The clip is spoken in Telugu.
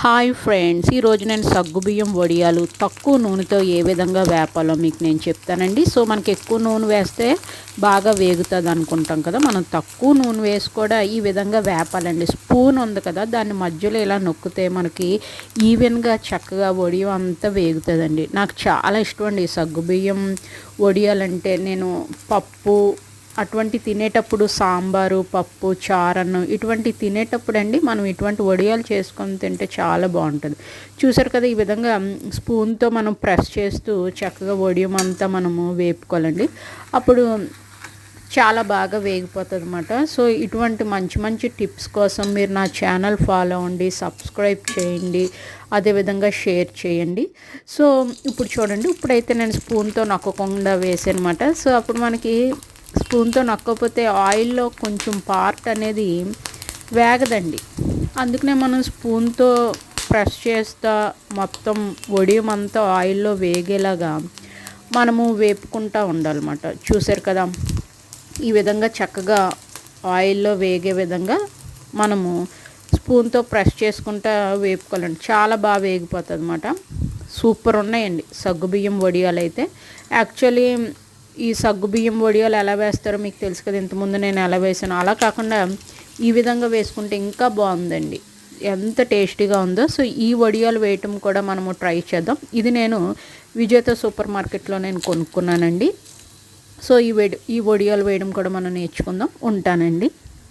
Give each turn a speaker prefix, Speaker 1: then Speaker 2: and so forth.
Speaker 1: హాయ్ ఫ్రెండ్స్ ఈరోజు నేను సగ్గుబియ్యం వడియాలు తక్కువ నూనెతో ఏ విధంగా వేపాలో మీకు నేను చెప్తానండి. సో మనకి ఎక్కువ నూనె వేస్తే బాగా వేగుతుంది అనుకుంటాం కదా. మనం తక్కువ నూనె వేసి కూడా ఈ విధంగా వేపాలండి. స్పూన్ ఉంది కదా దాన్ని మధ్యలో ఇలా నొక్కితే మనకి ఈవెన్గా చక్కగా వడియం అంతా వేగుతుందండి. నాకు చాలా ఇష్టం అండి సగ్గుబియ్యం వడియాలంటే. నేను పప్పు అటువంటి తినేటప్పుడు సాంబారు పప్పు చారన్నం ఇటువంటి తినేటప్పుడు అండి మనం ఇటువంటి వడియాలు చేసుకొని తింటే చాలా బాగుంటుంది. చూసారు కదా ఈ విధంగా స్పూన్తో మనం ప్రెస్ చేస్తూ చక్కగా వడియం అంతా మనము వేపుకోవాలండి. అప్పుడు చాలా బాగా వేగిపోతుంది అనమాట సో ఇటువంటి మంచి మంచి టిప్స్ కోసం మీరు నా ఛానల్ ఫాలో అవ్వండి సబ్స్క్రైబ్ చేయండి అదేవిధంగా షేర్ చేయండి. సో ఇప్పుడు చూడండి ఇప్పుడైతే నేను స్పూన్తో నొక్కకుండా వేసానమాట. సో అప్పుడు మనకి స్పూన్తో నొక్కపోతే ఆయిల్లో కొంచెం పార్ట్ అనేది వేగదండి. అందుకనే మనం స్పూన్తో ప్రెస్ చేస్తా మొత్తం వడియం అంతా ఆయిల్లో వేగేలాగా మనము వేపుకుంటూ ఉండాలన్నమాట. చూసారు కదా ఈ విధంగా చక్కగా ఆయిల్లో వేగే విధంగా మనము స్పూన్తో ప్రెస్ చేసుకుంటా వేపుకోవాలండి. చాలా బాగా వేగిపోతుంది అనమాట సూపర్ ఉన్నాయండి. సగ్గుబియ్యం వడియాలు అయితే యాక్చువల్లీ ఈ సగ్గు బియ్యం వడియాలు ఎలా వేస్తారో మీకు తెలుసు కదా ఇంతకుముందు నేను ఎలా వేసాను. అలా కాకుండా ఈ విధంగా వేసుకుంటే ఇంకా బాగుందండి. ఎంత టేస్టీగా ఉందో. సో ఈ వడియాలు వేయటం కూడా మనము ట్రై చేద్దాం. ఇది నేను విజేత సూపర్ మార్కెట్లో నేను కొనుక్కున్నానండి. సో ఈ వేడి ఈ వడియాలు వేయడం కూడా మనం నేర్చుకుందాం. ఉంటానండి.